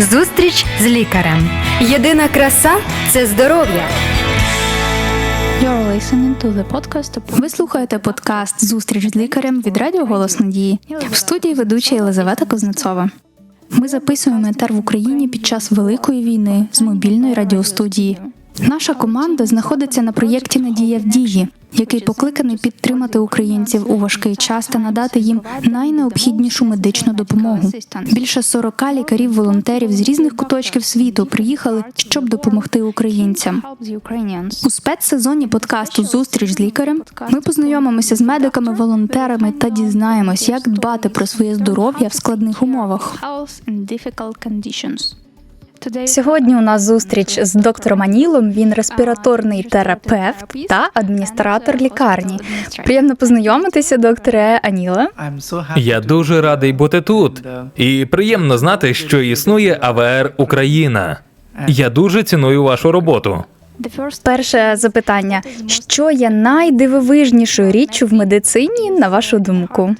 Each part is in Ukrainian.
Зустріч з лікарем. Єдина краса це здоров'я. You're listening to the podcast. Ви слухаєте подкаст Зустріч з лікарем від Радіо Голос Надії в студії ведуча Єлизавета Кузнецова. Ми записуємо етер в Україні під час великої війни з мобільної радіостудії. Наша команда знаходиться на проєкті Надія в дії, який покликаний підтримати українців у важкий час та надати їм найнеобхіднішу медичну допомогу. Більше 40 лікарів-волонтерів з різних куточків світу приїхали, щоб допомогти українцям. У спецсезоні подкасту Зустріч з лікарем ми познайомимося з медиками, волонтерами та дізнаємось, як дбати про своє здоров'я в складних умовах. Сьогодні у нас зустріч з доктором Анілом. Він респіраторний терапевт та адміністратор лікарні. Приємно познайомитися, докторе Аніла. Я дуже радий бути тут, і приємно знати, що існує АВР Україна. Я дуже ціную вашу роботу. Перше запитання: що є найдивовижнішою річчю в медицині, на вашу думку?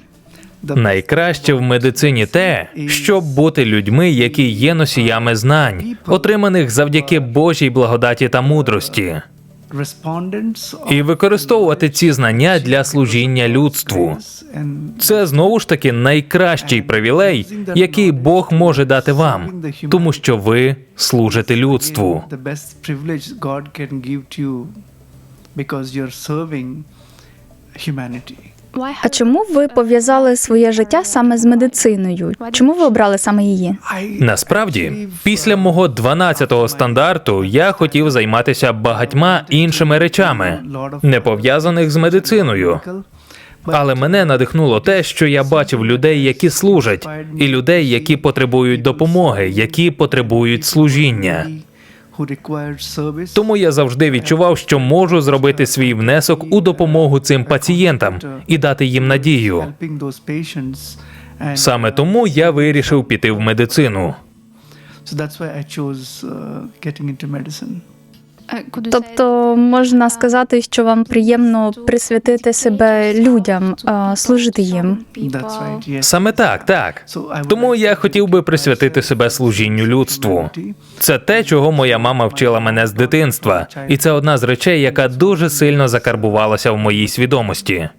Найкраще в медицині те, щоб бути людьми, які є носіями знань, отриманих завдяки Божій благодаті та мудрості, і використовувати ці знання для служіння людству. Це знову ж таки найкращий привілей, який Бог може дати вам, тому що ви служите людству. Because you're serving humanity. А чому ви пов'язали своє життя саме з медициною? Чому ви обрали саме її? Насправді, після мого 12-го стандарту я хотів займатися багатьма іншими речами, не пов'язаних з медициною. Але мене надихнуло те, що я бачив людей, які служать, і людей, які потребують допомоги, які потребують служіння. Тому я завжди відчував, що можу зробити свій внесок у допомогу цим пацієнтам і дати їм надію. Саме тому я вирішив піти в медицину. so that's why I chose uh, getting into medicine. Тобто можна сказати, що вам приємно присвятити себе людям, служити їм. Саме так, так. Тому я хотів би присвятити себе служінню людству. Це те, чого моя мама вчила мене з дитинства, і це одна з речей, яка дуже сильно закарбувалася в моїй свідомості.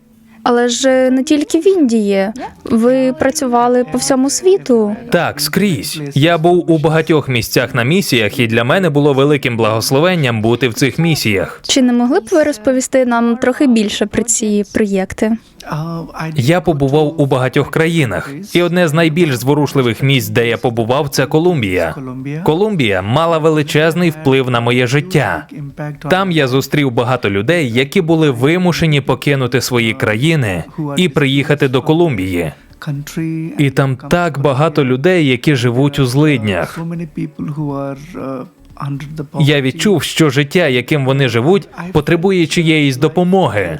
Але ж не тільки в Індії. Ви працювали по всьому світу. Так, скрізь. Я був у багатьох місцях на місіях, і для мене було великим благословенням бути в цих місіях. Чи не могли б ви розповісти нам трохи більше про ці проєкти? Я побував у багатьох країнах, і одне з найбільш зворушливих місць, де я побував, це Колумбія. Колумбія мала величезний вплив на моє життя. Там я зустрів багато людей, які були вимушені покинути свої країни і приїхати до Колумбії. І там так багато людей, які живуть у злиднях. Я відчув, що життя, яким вони живуть, потребує чиєїсь допомоги.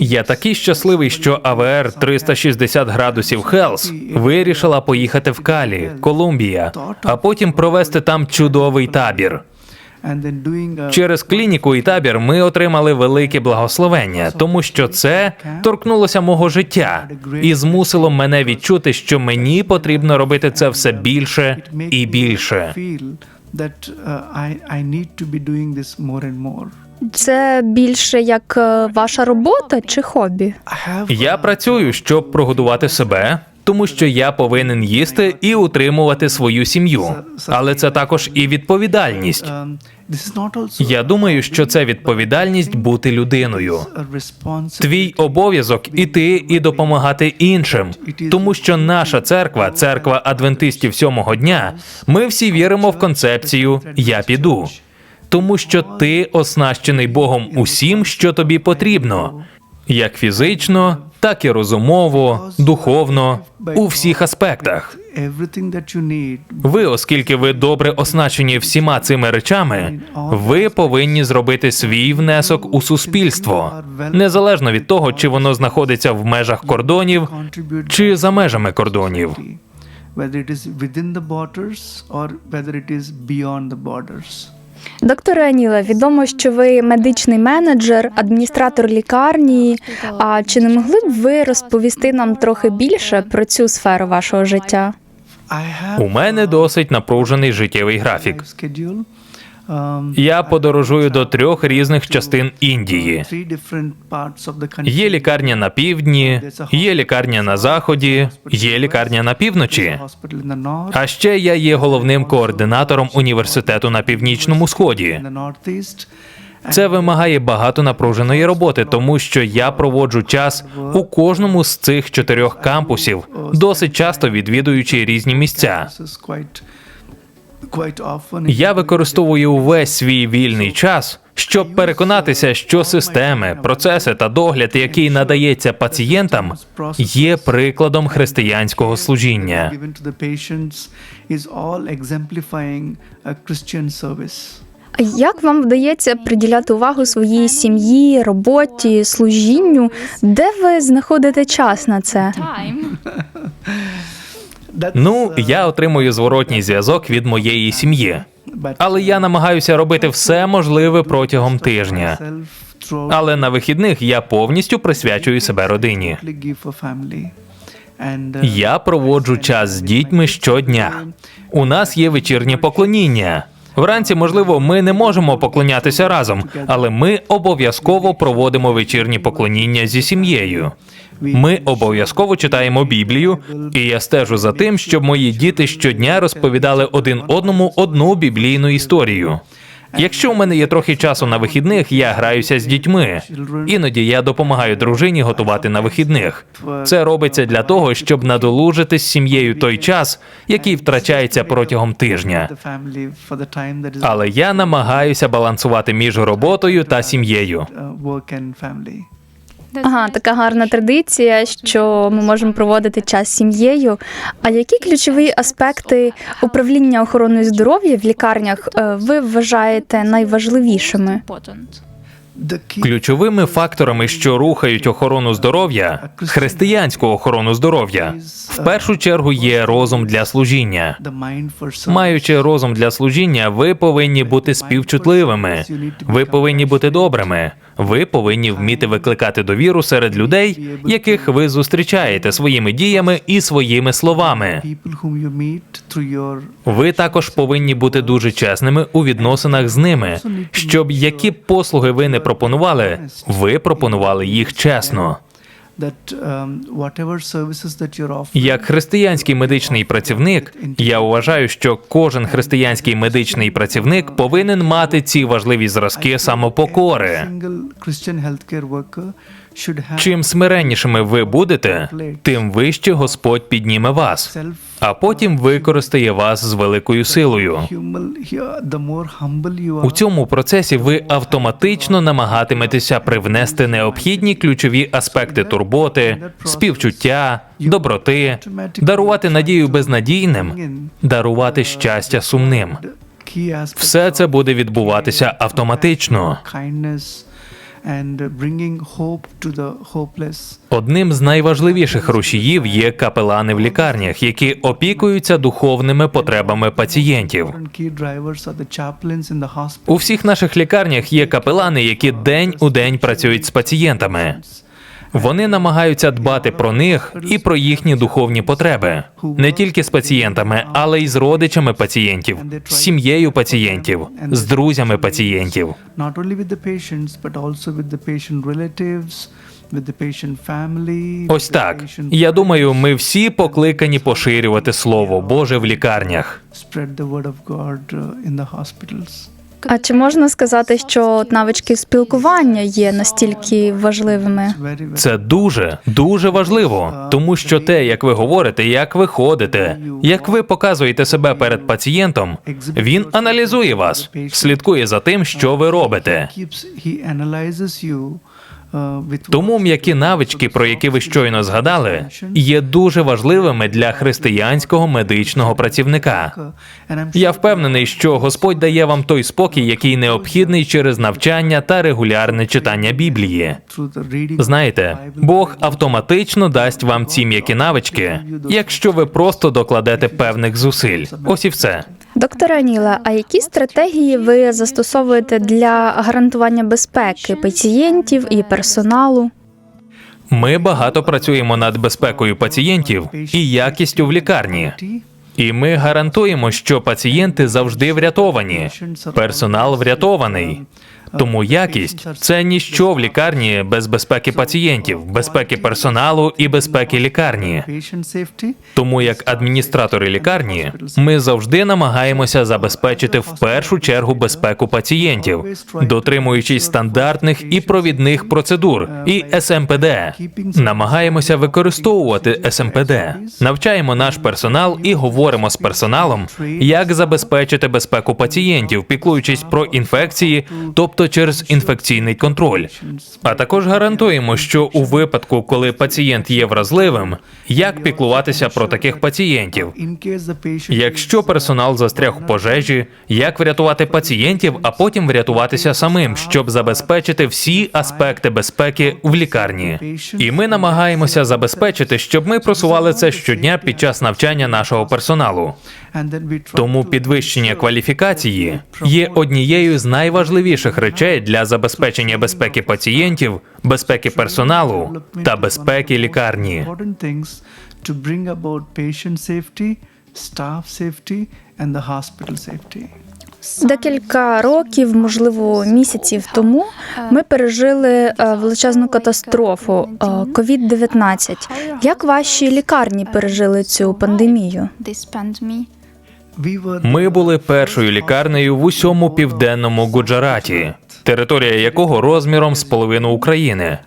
Я такий щасливий, що АВР 360 градусів Хелс вирішила поїхати в Калі, Колумбія, а потім провести там чудовий табір. Через клініку і табір ми отримали велике благословення, тому що це торкнулося мого життя і змусило мене відчути, що мені потрібно робити це все більше і більше. Це більше як е, ваша робота чи хобі? Я працюю, щоб прогодувати себе, тому що я повинен їсти і утримувати свою сім'ю. Але це також і відповідальність. Я думаю, що це відповідальність бути людиною. Твій обов'язок іти і допомагати іншим, тому що наша церква, церква адвентистів сьомого дня, ми всі віримо в концепцію Я піду, тому що ти оснащений Богом усім, що тобі потрібно, як фізично, так і розумово, духовно, у всіх аспектах. Ви, оскільки ви добре оснащені всіма цими речами, ви повинні зробити свій внесок у суспільство, незалежно від того, чи воно знаходиться в межах кордонів чи за межами кордонів. whether it is within the borders or whether it is beyond the borders. Докторе Аніла, відомо, що ви медичний менеджер, адміністратор лікарні. А чи не могли б ви розповісти нам трохи більше про цю сферу вашого життя? У мене досить напружений життєвий графік. Um, Я подорожую до трьох різних частин Індії. Є лікарня на півдні, є лікарня на заході, є лікарня на півночі. А ще я є головним координатором університету на північному сході. Це вимагає багато напруженої роботи, тому що я проводжу час у кожному з цих чотирьох кампусів, досить часто відвідуючи різні місця. Я використовую увесь свій вільний час, щоб переконатися, що системи, процеси та догляд, який надається пацієнтам, є прикладом християнського служіння. Як вам вдається приділяти увагу своїй сім'ї, роботі, служінню? Де ви знаходите час на це? Ну, uh, я отримую зворотній зв'язок від моєї сім'ї, але я намагаюся робити все можливе протягом тижня. Але на вихідних я повністю присвячую себе родині. Я проводжу час з дітьми щодня. У нас є вечірнє поклоніння. Вранці, можливо, ми не можемо поклонятися разом, але ми обов'язково проводимо вечірні поклоніння зі сім'єю. Ми обов'язково читаємо Біблію, і я стежу за тим, щоб мої діти щодня розповідали один одному одну біблійну історію. Якщо у мене є трохи часу на вихідних, я граюся з дітьми. Іноді я допомагаю дружині готувати на вихідних. Це робиться для того, щоб надолужити з сім'єю той час, який втрачається протягом тижня. Але я намагаюся балансувати між роботою та сім'єю. Ага, така гарна традиція, що ми можемо проводити час з сім'єю. А які ключові аспекти управління охороною здоров'я в лікарнях е, ви вважаєте найважливішими? Ключовими факторами, що рухають охорону здоров'я, християнську охорону здоров'я, в першу чергу є розум для служіння. Маючи розум для служіння, ви повинні бути співчутливими. Ви повинні бути добрими. Ви повинні вміти викликати довіру серед людей, яких ви зустрічаєте своїми діями і своїми словами. Ви також повинні бути дуже чесними у відносинах з ними, щоб які послуги ви не пропонували, ви пропонували їх чесно. Як християнський медичний працівник, я вважаю, що кожен християнський медичний працівник повинен мати ці важливі зразки самопокори. Чим смиреннішими ви будете, тим вище Господь підніме вас, а потім використає вас з великою силою. У цьому процесі ви автоматично намагатиметеся привнести необхідні ключові аспекти турботи, співчуття, доброти, дарувати надію безнадійним, дарувати щастя сумним. Все це буде відбуватися автоматично. Одним з найважливіших рушіїв є капелани в лікарнях, які опікуються духовними потребами пацієнтів. У всіх наших лікарнях є капелани, які день у день працюють з пацієнтами. Вони намагаються дбати про них і про їхні духовні потреби не тільки з пацієнтами, але й з родичами пацієнтів, з сім'єю пацієнтів, з друзями пацієнтів. Ось так. Я думаю, ми всі покликані поширювати слово Боже в лікарнях. А чи можна сказати, що навички спілкування є настільки важливими? Це дуже дуже важливо, тому що те, як ви говорите, як ви ходите, як ви показуєте себе перед пацієнтом, він аналізує вас, слідкує за тим, що ви робите. Тому м'які навички, про які ви щойно згадали, є дуже важливими для християнського медичного працівника. Я впевнений, що Господь дає вам той спокій, який необхідний через навчання та регулярне читання Біблії. Знаєте, Бог автоматично дасть вам ці м'які навички, якщо ви просто докладете певних зусиль. Ось і все. Доктор Аніла, а які стратегії ви застосовуєте для гарантування безпеки пацієнтів і персоналу? Ми багато працюємо над безпекою пацієнтів і якістю в лікарні. І ми гарантуємо, що пацієнти завжди врятовані. Персонал врятований. Тому якість це ніщо в лікарні без безпеки пацієнтів, безпеки персоналу і безпеки лікарні. Тому як адміністратори лікарні, ми завжди намагаємося забезпечити в першу чергу безпеку пацієнтів, дотримуючись стандартних і провідних процедур і СМПД. Намагаємося використовувати СМПД, навчаємо наш персонал і говоримо з персоналом, як забезпечити безпеку пацієнтів, піклуючись про інфекції, тобто через інфекційний контроль. А також гарантуємо, що у випадку, коли пацієнт є вразливим, як піклуватися про таких пацієнтів. Якщо персонал застряг у пожежі, як врятувати пацієнтів, а потім врятуватися самим, щоб забезпечити всі аспекти безпеки в лікарні. І ми намагаємося забезпечити, щоб ми просували це щодня під час навчання нашого персоналу. Тому підвищення кваліфікації є однією з найважливіших речей для забезпечення безпеки пацієнтів, безпеки персоналу та безпеки лікарні. Декілька років, можливо, місяців тому ми пережили е, величезну катастрофу е, COVID-19. Як ваші лікарні пережили цю пандемію? Ми були першою лікарнею в усьому південному Гуджараті, територія якого розміром з половину України.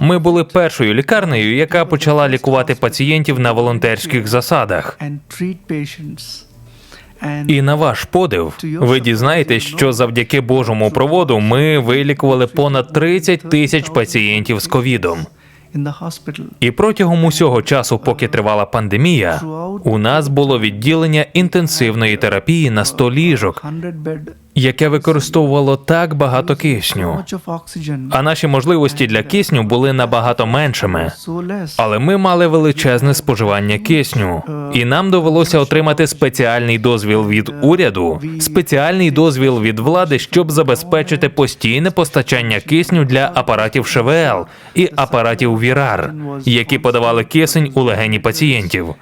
Ми були першою лікарнею, яка почала лікувати пацієнтів на волонтерських засадах. І на ваш подив, ви дізнаєтесь, що завдяки Божому проводу ми вилікували понад 30 тисяч пацієнтів з ковідом. І протягом усього часу, поки тривала пандемія, у нас було відділення інтенсивної терапії на 100 ліжок, 100 bed, яке використовувало так багато кисню. А наші можливості для кисню були набагато меншими. Але ми мали величезне споживання кисню, і нам довелося отримати спеціальний дозвіл від уряду, спеціальний дозвіл від влади, щоб забезпечити постійне постачання кисню для апаратів ШВЛ і апаратів ВІРАР, які подавали кисень у легені пацієнтів.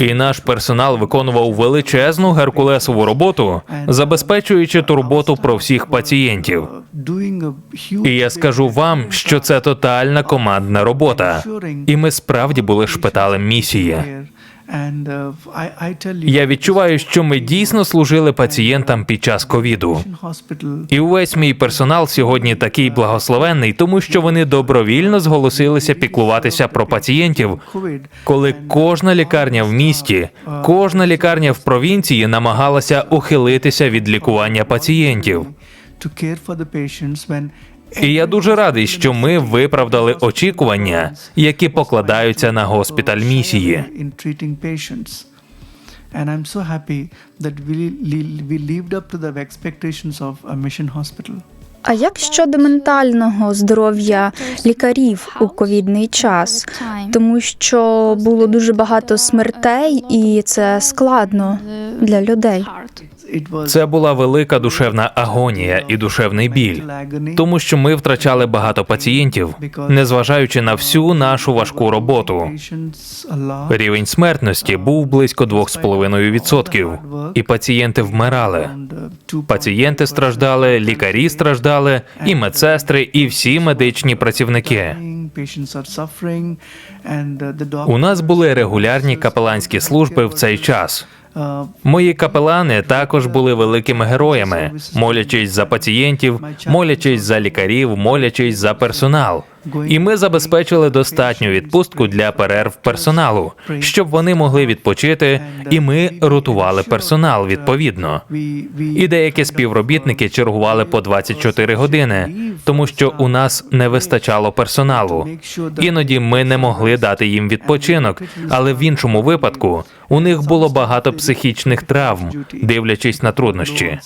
І наш персонал виконував величезну геркулесову роботу, забезпечуючи турботу про всіх пацієнтів. І я скажу вам, що це тотальна командна робота. І ми справді були шпиталем місії. Uh, Я відчуваю, що ми дійсно служили пацієнтам під час ковіду. І увесь мій персонал сьогодні такий благословенний, тому що вони добровільно зголосилися піклуватися про пацієнтів, коли кожна лікарня в місті, кожна лікарня в провінції намагалася ухилитися від лікування пацієнтів. І я дуже радий, що ми виправдали очікування, які покладаються на госпіталь місії. And I'm so happy that we, we lived up to the expectations of a mission hospital. А як щодо ментального здоров'я лікарів у ковідний час? Тому що було дуже багато смертей, і це складно для людей. Це була велика душевна агонія і душевний біль, тому що ми втрачали багато пацієнтів, незважаючи на всю нашу важку роботу. Рівень смертності був близько 2,5%, і пацієнти вмирали. Пацієнти страждали, лікарі страждали, і медсестри, і всі медичні працівники. uh, У нас були регулярні капеланські служби в цей час. Мої капелани також були великими героями, молячись за пацієнтів, молячись за лікарів, молячись за персонал. І ми забезпечили достатню відпустку для перерв персоналу, щоб вони могли відпочити, і ми ротували персонал відповідно. І деякі співробітники чергували по 24 години, тому що у нас не вистачало персоналу. Іноді ми не могли дати їм відпочинок, але в іншому випадку у них було багато психічних травм, дивлячись на труднощі.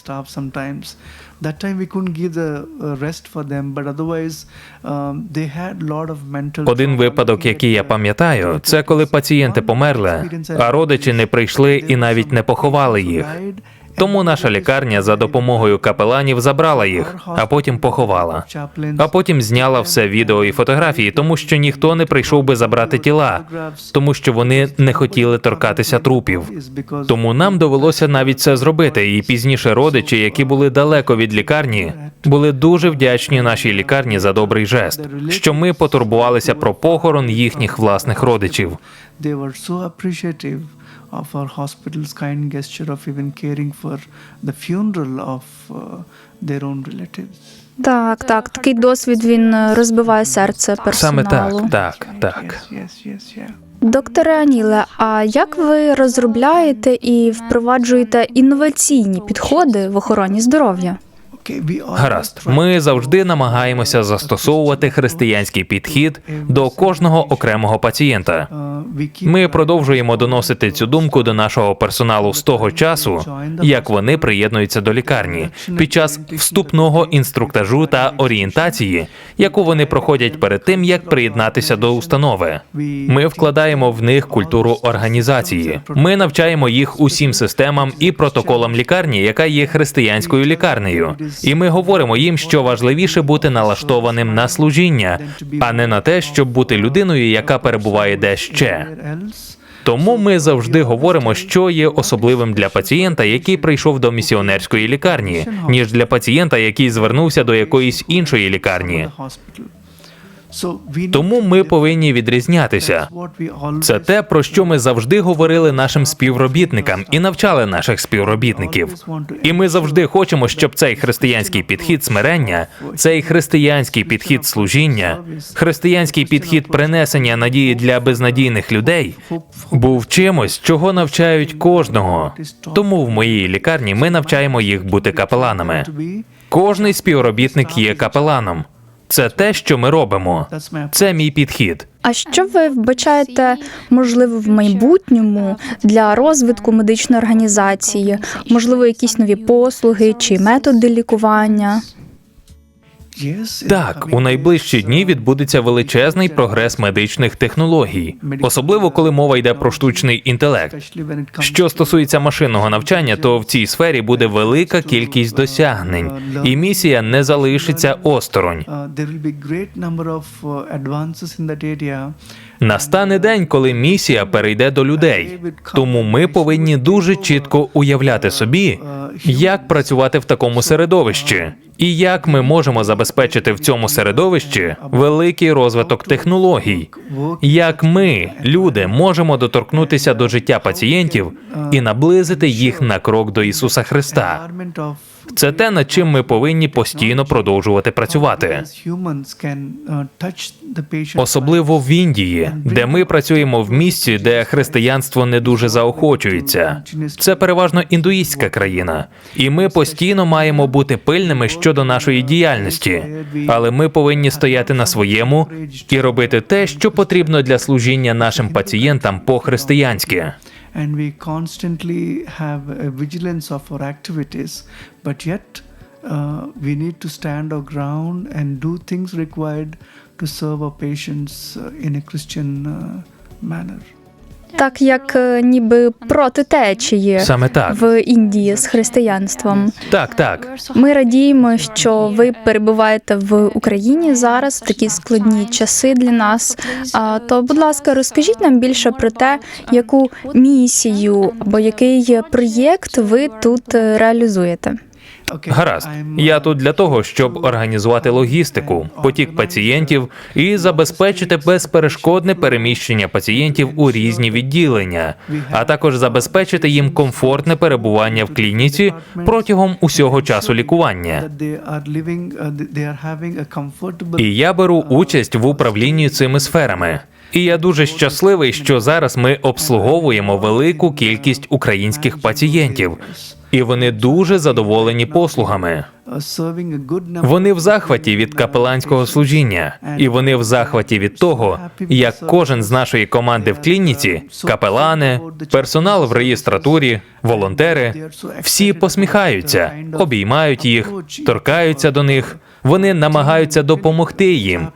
That time we couldn't give the uh, rest for them, but otherwise um, they had lot of mental. Один випадок, який я пам'ятаю, це коли пацієнти померли, а родичі не прийшли і навіть не поховали їх. Тому наша лікарня за допомогою капеланів забрала їх, а потім поховала. А потім зняла все відео і фотографії, тому що ніхто не прийшов би забрати тіла, тому що вони не хотіли торкатися трупів. Тому нам довелося навіть це зробити. І пізніше родичі, які були далеко від лікарні, були дуже вдячні нашій лікарні за добрий жест, що ми потурбувалися про похорон їхніх власних родичів. Of our hospital's kind gesture of even caring for the funeral of uh, their own relatives. Так, так, такий досвід він е, розбиває серце Саме так, так, так. Докторе Аніле, а як ви розробляєте і впроваджуєте інноваційні підходи в охороні здоров'я? Гаразд, ми завжди намагаємося застосовувати християнський підхід до кожного окремого пацієнта. uh, Ми продовжуємо доносити цю думку до нашого персоналу з того часу, як вони приєднуються до лікарні під час вступного інструктажу та орієнтації, яку вони проходять перед тим, як приєднатися до установи. Ми вкладаємо в них культуру організації. Ми навчаємо їх усім системам і протоколам лікарні, яка є християнською лікарнею. І ми говоримо їм, що важливіше бути налаштованим на служіння, а не на те, щоб бути людиною, яка перебуває де ще. Тому ми завжди говоримо, що є особливим для пацієнта, який прийшов до місіонерської лікарні, ніж для пацієнта, який звернувся до якоїсь іншої лікарні. Тому ми повинні відрізнятися. Це те, про що ми завжди говорили нашим співробітникам і навчали наших співробітників. І ми завжди хочемо, щоб цей християнський підхід смирення, цей християнський підхід служіння, християнський підхід принесення надії для безнадійних людей був чимось, чого навчають кожного. Тому в моїй лікарні ми навчаємо їх бути капеланами. Кожний співробітник є капеланом. Це те, що ми робимо. Це мій підхід. А що ви вбачаєте можливо в майбутньому для розвитку медичної організації? Можливо, якісь нові послуги чи методи лікування? Так, у найближчі дні відбудеться величезний прогрес медичних технологій, особливо коли мова йде про штучний інтелект. Що стосується машинного навчання, то в цій сфері буде велика кількість досягнень, і місія не залишиться осторонь. Настане день, коли місія перейде до людей. Тому ми повинні дуже чітко уявляти собі, як працювати в такому середовищі, і як ми можемо забезпечити в цьому середовищі великий розвиток технологій. Як ми, люди, можемо доторкнутися до життя пацієнтів і наблизити їх на крок до Ісуса Христа. Це те, над чим ми повинні постійно продовжувати працювати. Особливо в Індії, де ми працюємо в місці, де християнство не дуже заохочується. Це переважно індуїстська країна, і ми постійно маємо бути пильними щодо нашої діяльності, але ми повинні стояти на своєму і робити те, що потрібно для служіння нашим пацієнтам по-християнськи. And we constantly have a vigilance of our activities but yet uh, we need to stand our ground and do things required to serve our patients uh, in a christian uh, manner Так як е, ніби проти течії Саме так. в Індії з християнством. Так, так. Ми радіємо, що ви перебуваєте в Україні зараз в такі складні часи для нас. А то, будь ласка, розкажіть нам більше про те, яку місію або який проєкт ви тут е, реалізуєте. Гаразд, я uh, тут для того, щоб організувати логістику, потік пацієнтів і забезпечити безперешкодне переміщення пацієнтів у різні відділення, а також забезпечити їм комфортне перебування в клініці протягом усього часу лікування. uh, І я беру участь в управлінні цими сферами. І я дуже щасливий, що зараз ми обслуговуємо велику кількість українських пацієнтів, і вони дуже задоволені послугами. Вони в захваті від капеланського служіння, і вони в захваті від того, як кожен з нашої команди в клініці, капелани, персонал в реєстратурі, волонтери, всі посміхаються, обіймають їх, торкаються до них. Вони намагаються допомогти їм,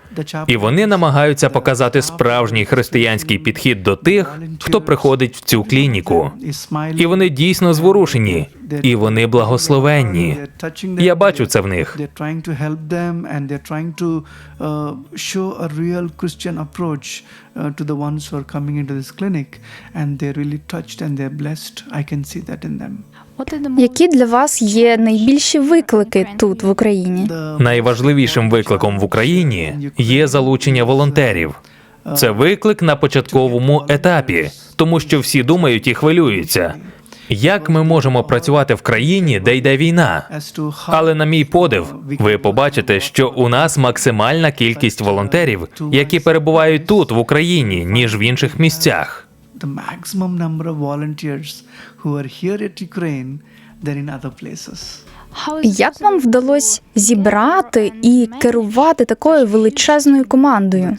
і вони намагаються показати справжній християнський підхід до тих, хто приходить в цю клініку. І вони дійсно зворушені, і вони благословенні. Я бачу це в них. Uh, uh, to the ones who are coming into this clinic and they're really touched and they're blessed. I can see that in them. Які для вас є найбільші виклики тут в Україні? Найважливішим викликом в Україні є залучення волонтерів. Це виклик на початковому етапі, тому що всі думають і хвилюються. Як ми можемо працювати в країні, де йде війна? Але на мій подив, ви побачите, що у нас максимальна кількість волонтерів, які перебувають тут, в Україні, ніж в інших місцях. in other places. Як вам вдалося зібрати і керувати такою величезною командою?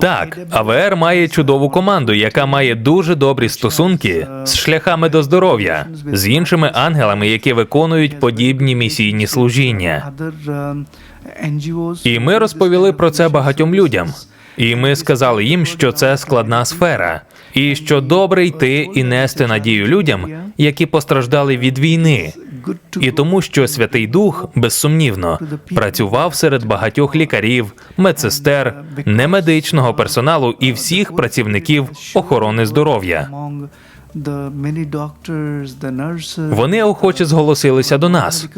Так, АВР має чудову команду, яка має дуже добрі стосунки з шляхами до здоров'я, з іншими ангелами, які виконують подібні місійні служіння. І ми розповіли про це багатьом людям. І ми сказали їм, що це складна сфера, і що добре йти і нести надію людям, які постраждали від війни, і тому, що Святий Дух безсумнівно працював серед багатьох лікарів, медсестер, немедичного персоналу і всіх працівників охорони здоров'я. Вони охоче зголосилися до нас.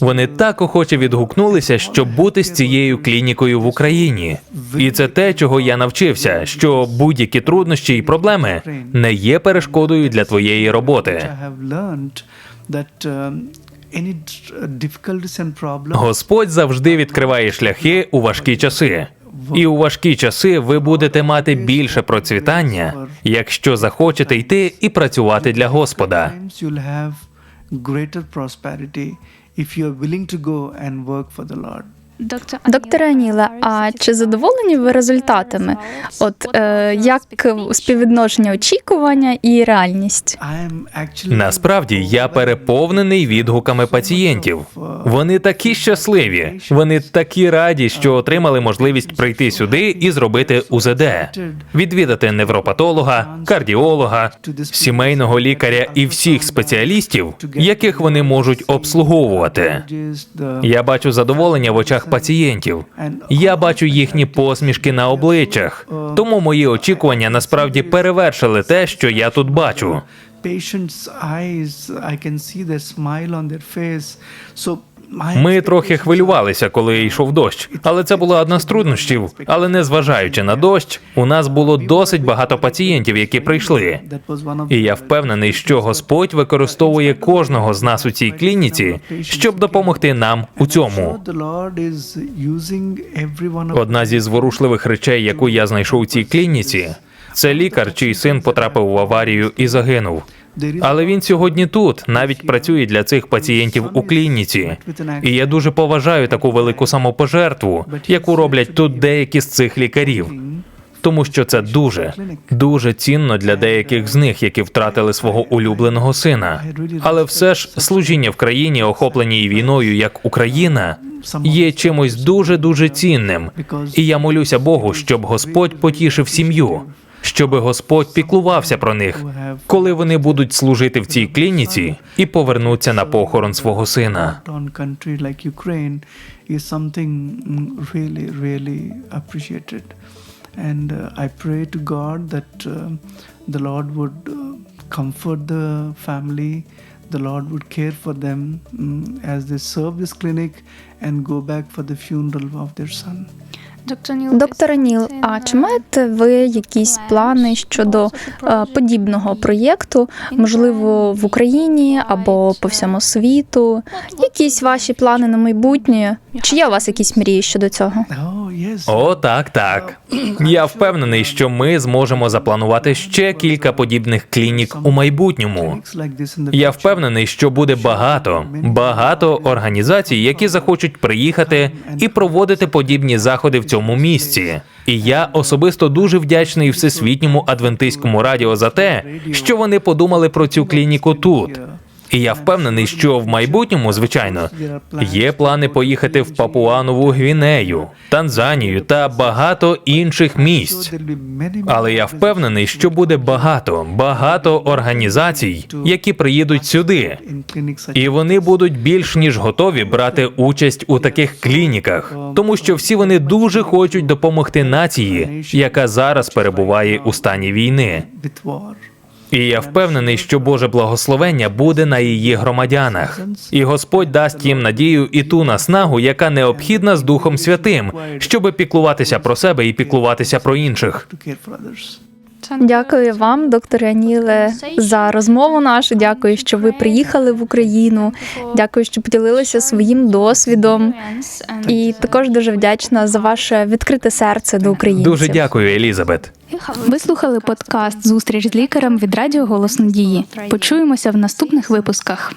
Вони так охоче відгукнулися, щоб бути з цією клінікою в Україні. І це те, чого я навчився: що будь-які труднощі і проблеми не є перешкодою для твоєї роботи. Um, problems Господь завжди відкриває шляхи у важкі часи. І у важкі часи ви будете мати більше процвітання, якщо захочете йти і працювати для Господа. greater prosperity if you are willing to go and work for the Lord. Доктора Аніла, а чи задоволені ви результатами? От е, як співвідношення очікування і реальність? Насправді я переповнений відгуками пацієнтів. Вони такі щасливі, вони такі раді, що отримали можливість прийти сюди і зробити УЗД, відвідати невропатолога, кардіолога, сімейного лікаря і всіх спеціалістів, яких вони можуть обслуговувати. Я бачу задоволення в очах пацієнтів. Я бачу їхні посмішки на обличчях. Тому мої очікування насправді перевершили те, що я тут бачу. patient's eyes, I can see the smile on their face. So Ми трохи хвилювалися, коли йшов дощ, але це була одна з труднощів. Але незважаючи на дощ, у нас було досить багато пацієнтів, які прийшли. І я впевнений, що Господь використовує кожного з нас у цій клініці, щоб допомогти нам у цьому. Одна зі зворушливих речей, яку я знайшов у цій клініці, це лікар, чий син потрапив в аварію і загинув. Але він сьогодні тут, навіть працює для цих пацієнтів у клініці. І я дуже поважаю таку велику самопожертву, яку роблять тут деякі з цих лікарів. Тому що це дуже, дуже цінно для деяких з них, які втратили свого улюбленого сина. Але все ж служіння в країні, охопленій війною, як Україна, є чимось дуже дуже цінним. І я молюся Богу, щоб Господь потішив сім'ю, щоб Господь піклувався про них, коли вони будуть служити в цій клініці і повернуться на похорон свого сина. mm. And uh, I pray to God that um the Lord would uh, comfort the family, the Lord would care for them mm, as they serve this clinic and go back for the funeral of their son. Доктор Ніл, а чи маєте ви якісь плани щодо е, подібного проєкту, можливо, в Україні або по всьому світу? Якісь ваші плани на майбутнє? Чи є у вас якісь мрії щодо цього? О, так, так. Я впевнений, що ми зможемо запланувати ще кілька подібних клінік у майбутньому. Я впевнений, що буде багато, багато організацій, які захочуть приїхати і проводити подібні заходи в цьому місці. І я особисто дуже вдячний всесвітньому адвентистському радіо за те, що вони подумали про цю клініку тут. І я впевнений, що в майбутньому, звичайно, є плани поїхати в Папуанову Гвінею, Танзанію та багато інших місць. Але я впевнений, що буде багато, багато організацій, які приїдуть сюди, і вони будуть більш ніж готові брати участь у таких клініках, тому що всі вони дуже хочуть допомогти нації, яка зараз перебуває у стані війни. І я впевнений, що Боже благословення буде на її громадянах, і Господь дасть їм надію і ту наснагу, яка необхідна з Духом Святим, щоби піклуватися про себе і піклуватися про інших. Дякую вам, докторе Аніле, за розмову нашу. Дякую, що ви приїхали в Україну. Дякую, що поділилися своїм досвідом. І також дуже вдячна за ваше відкрите серце до українців. Дуже дякую, Елізабет. Ви слухали подкаст Зустріч з лікарем від Радіо Голос Надії. Почуємося в наступних випусках.